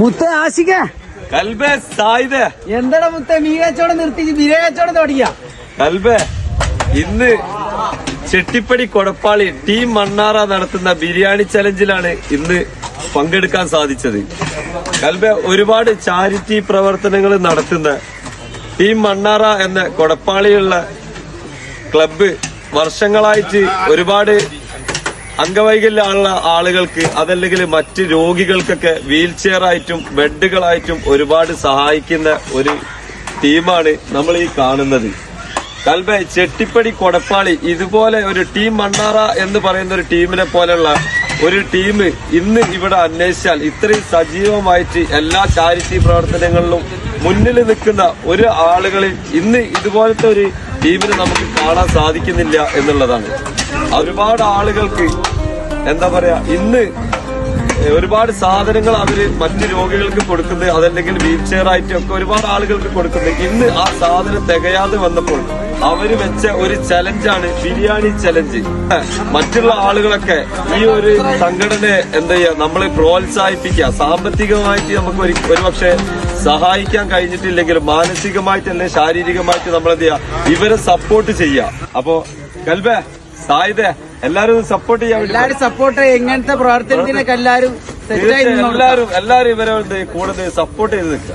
മുത്ത ആശിക കൽബേ സായിദേ. എന്താടാ മുത്ത മീ കച്ചവടം നിർത്തി ബിരിയാണി കച്ചവടം തുടങ്ങിയ? കൽബേ ഇന്ന് ചെട്ടിപ്പടി കൊടപ്പാളി ടീം മണ്ണാറ നടത്തുന്ന ബിരിയാണി ചലഞ്ചിലാണ് ഇന്ന് പങ്കെടുക്കാൻ സാധിച്ചത്. കൽബെ ഒരുപാട് ചാരിറ്റി പ്രവർത്തനങ്ങൾ നടത്തുന്ന ടീം മണ്ണാറ എന്ന കൊടപ്പാളിയുള്ള ക്ലബ്ബ് വർഷങ്ങളായിട്ട് ഒരുപാട് അംഗവൈകല്യമുള്ള ആളുകൾക്ക് അതല്ലെങ്കിൽ മറ്റ് രോഗികൾക്കൊക്കെ വീൽ ചെയറായിട്ടും ബെഡുകളായിട്ടും ഒരുപാട് സഹായിക്കുന്ന ഒരു ടീമാണ് നമ്മൾ ഈ കാണുന്നത്. കൽബ ചെട്ടിപ്പടി കൊടപ്പാളി ഇതുപോലെ ഒരു ടീം മണ്ണാറ എന്ന് പറയുന്ന ഒരു ടീമിനെ പോലെയുള്ള ഒരു ടീം ഇന്ന് ഇവിടെ അന്വേഷിച്ചാൽ ഇത്രയും സജീവമായിട്ട് എല്ലാ ചാരിറ്റി പ്രവർത്തനങ്ങളിലും മുന്നിൽ നിൽക്കുന്ന ഒരു ആളുകളിൽ ഇന്ന് ഇതുപോലത്തെ ഒരു ടീമിനെ നമുക്ക് കാണാൻ സാധിക്കുന്നില്ല എന്നുള്ളതാണ്. ഒരുപാട് ആളുകൾക്ക് എന്താ പറയാ ഇന്ന് ഒരുപാട് സാധനങ്ങൾ അവർ മറ്റു രോഗികൾക്ക് കൊടുക്കുന്നത് അതല്ലെങ്കിൽ വീൽ ചെയർ ആയിട്ടും ഒക്കെ ഒരുപാട് ആളുകൾക്ക് കൊടുക്കുന്നത്. ഇന്ന് ആ സാധനം തികയാതെ വന്നപ്പോൾ അവർ വെച്ച ഒരു ചലഞ്ചാണ് ബിരിയാണി ചലഞ്ച്. മറ്റുള്ള ആളുകളൊക്കെ ഈ ഒരു സംഘടനയെ എന്താ ചെയ്യാ നമ്മളെ പ്രോത്സാഹിപ്പിക്കുക. സാമ്പത്തികമായിട്ട് നമുക്ക് ഒരു ഒരുപക്ഷെ സഹായിക്കാൻ കഴിഞ്ഞിട്ടില്ലെങ്കിൽ മാനസികമായിട്ട് തന്നെ ശാരീരികമായിട്ട് നമ്മൾ എന്ത് ചെയ്യുക ഇവരെ സപ്പോർട്ട് ചെയ്യുക. അപ്പോ കൽബേ സായിദേ എല്ലാരും സപ്പോർട്ട് ചെയ്യാൻ എല്ലാരും സപ്പോർട്ട് എങ്ങനത്തെ പ്രവർത്തനത്തിനൊക്കെ എല്ലാരും എല്ലാരും എല്ലാരും ഇവരെ കൂടുതൽ സപ്പോർട്ട് ചെയ്ത് നിൽക്കുക.